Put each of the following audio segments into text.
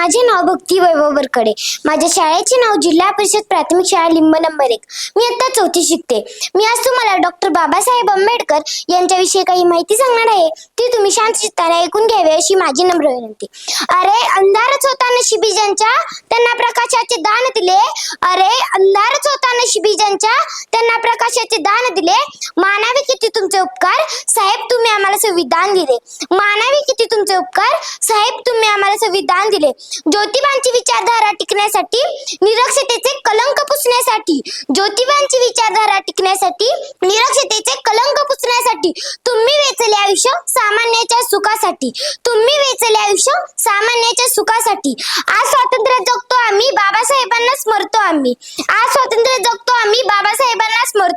माझे नाव भक्ती वैभव बरकडे माझ्या शाळेचे नाव जिल्हा परिषद प्राथमिक शाळा लिंब नंबर एक. मी आता चौथी शिकते. मी आज तुम्हाला डॉक्टर बाबासाहेब आंबेडकर यांच्याविषयी काही माहिती सांगणार आहे. ती तुम्ही शांत चित्ताने ऐकून घ्यावी अशी माझी नम्र विनंती. अरे अंधारच होता नशिबी ज्यांच्या त्यांना प्रकाशाचे दान दिले. अरे अंधारच होता नशिबी ज्यांच्या त्यांना प्रकाशाचे दान दिले. मानावे किती तुमचे उपकार? साहेब तुम्ही आम्हाला संविधान दिले. मानावे किती तुमचे उपकार? साहेब तुम्ही आम्हाला संविधान दिले. ज्योतिबांची विचारधारा टिकण्यासाठी निरक्षतेचे कलंक पुसण्यासाठी ज्योतिबांची विचारधारा टिकण्यासाठी निरक्षतेचे कलंक पुसण्यासाठी तुम्ही वेचले आयुष्य सामान्याच्या सुखासाठी. तुम्ही वेचले आयुष्य सामान्याच्या सुखासाठी. आज स्वातंत्र्य जगतो आम्ही बाबासाहेबांना स्मरतो आम्ही. आज स्वातंत्र्य जगतो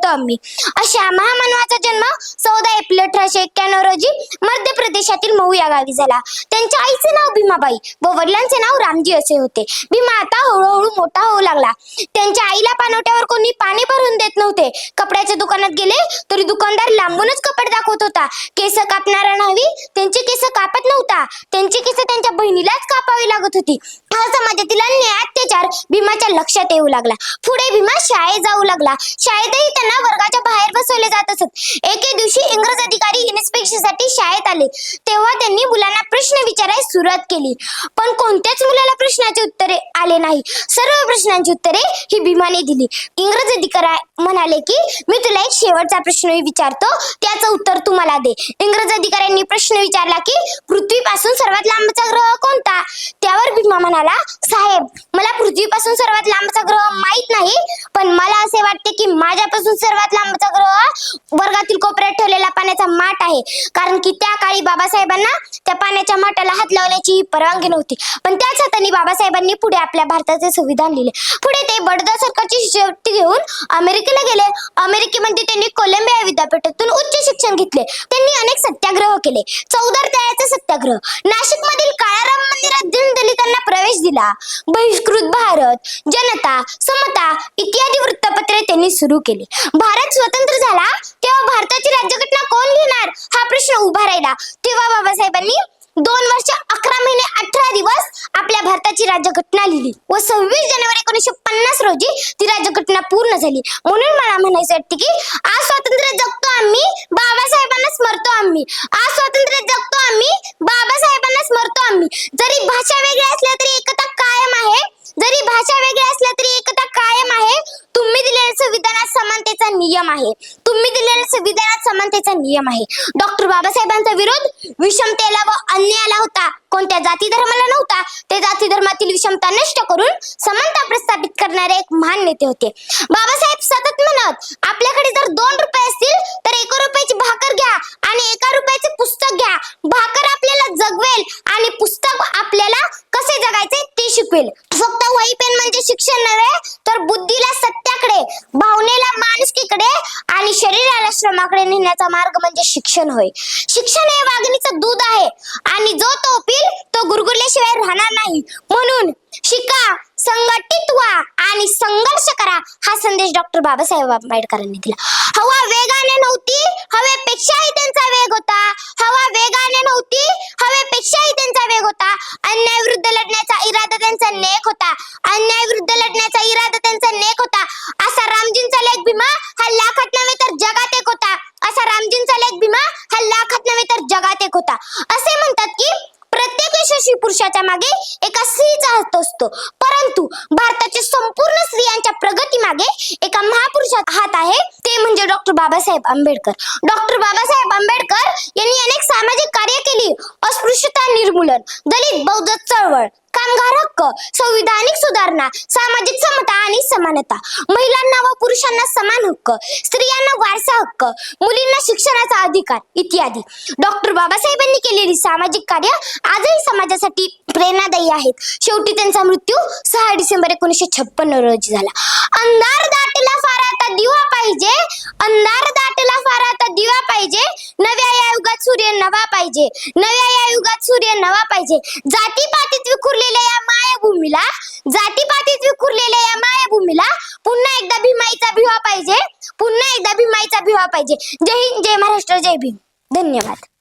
होतो आम्ही. अशा महामानवाचा जन्म चौदा एप्रिल अठराशे एक्क्याण्णव रोजी मध्य प्रदेशातील मऊ या गावी झाला. त्यांच्या आईचे नाव भीमाबाई व वडिलांचे नाव रामजी असे होते. भीमा आता हळूहळू मोठा होऊ लागला. त्यांच्या आईला पानवट्यावर कोणी पाणी भरून देत नव्हते. कपड्याच्या दुकानात गेले तरी दुकानदार लांबूनच कपडे दाखवत होता. केस कापणारा न्हावी त्यांचे केस कापत नव्हता. त्यांचे केस त्यांच्या बहिणीलाच कापावी लागत होती. हा समाजातील अन्याय अत्याचार भीमाच्या लक्षात येऊ लागला. पुढे भीमा शाळेत जाऊ लागला. शाळेतही त्यांना वर्गाच्या बाहेर बसवले जात असत. एके दिवशी इंग्रज अधिकारी इन्स्पेक्शनसाठी शाळेत आले. तेव्हा त्यांनी मुलांना प्रश्न विचारायला सुरुवात केली. पण कोणत्याच मुलाला प्रश्नाचे उत्तरे आले नाही. सर्व प्रश्नांची उत्तरे ही भीमाने दिली. इंग्रज अधिकारी म्हणाले की मी तुला एक शेवटचा प्रश्न विचारतो. त्याचं उत्तर तू मला दे. इंग्रज अधिकाऱ्यांनी प्रश्न विचारला की पृथ्वीपासून सर्वात लांबचा ग्रह कोणता? त्यावर भीमा म्हणाला साहेब मला पृथ्वीपासून सर्वात लांबचा ग्रह माहीत नाही पण मला असे वाटते की माझ्यापासून सर्वात लांबचा ग्रह वर्गातील कोपऱ्यात ठेवलेला पाण्याचा माठ आहे. कारण की त्या काळी बाबासाहेबांना त्या पाण्याच्या माठाला हात लावण्याची परवानगी नव्हती. पण त्याच हाताने बाबासाहेबांनी पुढे आपल्या भारताचे संविधान लिहिले. पुढे ते बडोदा सरकारची शेवटी घेऊन अमेरिकेला गेले. अमेरिकेमध्ये त्यांनी कोलंबिया विद्यापीठातून उच्च शिक्षण घेतले. त्यांनी अनेक सत्याग्रह केले. चौदार तळ्याचा सत्याग्रह. नाशिक मधील काळाराम मंदिरात दलितांना प्रवेश दिला. बहिष्कृत भारत जनता समता इत्यादी वृत्तपत्रे त्यांनी सुरू केली. भारत स्वतंत्र झाला तेव्हा भारताची राज्यघटना कोण घेणार? हा प्रश्न उभा राहिला. तेव्हा बाबासाहेबांनी दोन वर्ष अकरा महिने अठरा दिवस आपल्या भारताची राज्यघटना लिहिली. व सव्वीस जानेवारी एकोणीसशे पन्नास रोजी ती राज्यघटना पूर्ण झाली. म्हणून मला म्हणायचं वाटते की आज स्वातंत्र्य जगतो आम्ही बाबासाहेबांना स्मरतो आम्ही आज स्वातंत्र्य जगतो आम्ही बाबासाहेबांना स्मरतो आम्ही जरी भाषा वेगळ्या असल्या तरी एकता कायम आहे जरी भाषा वेगळ्या असल्या तरी एकता कायम आहे तुम्ही दिलेल्या संविधानात समानतेचा नियम आहे. तुम्ही दिलेल्या संविधानात समानतेचा नियम आहे. डॉक्टर बाबासाहेबांचा विरोध विषमतेला व अन्यायाला होता. कोणत्या जाती धर्माला नव्हता. ते जाती धर्मातील विषमता नष्ट करून समानता प्रस्थापित करणारे एक महान नेते होते. बाबासाहेब सतत म्हणत आपल्याकडे जर दोन रुपये असतील तर एका रुपयाची भाकर घ्या आणि एका रुपयाचे पुस्तक घ्या. भाकर आपल्याला जगवेल आणि पुस्तक आपल्याला कसे जगायचे ते शिकवेल. फक्त वही पेन म्हणजे शिक्षण नव्हे तर बुद्धीला सत्याकडे. भावने माणुसकीकडे आणि शरीराला श्रमाकडे नेण्याचा मार्ग म्हणजे शिक्षण होय. शिक्षण हे वाघिणीचं दूध आहे आणि जो तो पिल तो गुरगुरल्याशिवाय राहणार नाही. म्हणून शिका संघटित व्हा आणि संघर्ष करा हा संदेश डॉक्टर बाबासाहेब आंबेडकरांनी दिला. हवा वेगाने नव्हती हवेपेक्षाही त्यांचा वेग होता. हवा वेगाने नव्हती हवेपेक्षाही त्यांचा वेग होता. अन्याय विरुद्ध लढण्याचा इरादा त्यांचा नेक होता. अन्याय विरुद्ध लढण्याचा इरादा त्यांचा नेक होता. भीमा? हा लाखात नव्हे तर जगात एक होता. असा रामजींचा लेख भीमा? हा लाखात नव्हे तर जगात एक होता. असे म्हणतात की प्रत्येक यशस्वी पुरुषाच्या मागे एका स्त्रीचा हात असतो. परंतु भारताच्या संपूर्ण स्त्रियांच्या प्रगती मागे एका महापुरुषाचा हात आहे ते म्हणजे डॉक्टर बाबासाहेब आंबेडकर. डॉक्टर बाबासाहेब आंबेडकर यांनी अनेक सामाजिक कार्य केली. अस्पृश्यता निर्मूलन दलित बौद्ध चळवळ कामगार हक्क संविधानिक सुधारणा सामाजिक समता आणि समानता. महिलांना व पुरुषांना समान हक्क स्त्रियांना वारसा हक्क मुलींना शिक्षणाचा अधिकार इत्यादी. डॉक्टर बाबासाहेबांनी केलेली सामाजिक कार्य आजही समाजासाठी प्रेरणादायी आहेत. शेवटी त्यांचा मृत्यू सहा डिसेंबर एकोणीसशे छप्पन्न रोजी झाला. अंधार दाटला फार आता दिवा पाहिजे. अंधार दाटला फार आता दिवा पाहिजे. नव्या या युगात सूर्य नवा पाहिजे. नव्या या युगात सूर्य नवा पाहिजे. जातीपातीत विखुरलेल्या या मायाभूमीला जातीपातीत विखुरलेल्या या मायाभूमीला पुन्हा एकदा भीमाईचा भिवा पाहिजे. पुन्हा एकदा भीमाईचा भिवा पाहिजे. जय हिंद जय महाराष्ट्र जय भीम. धन्यवाद.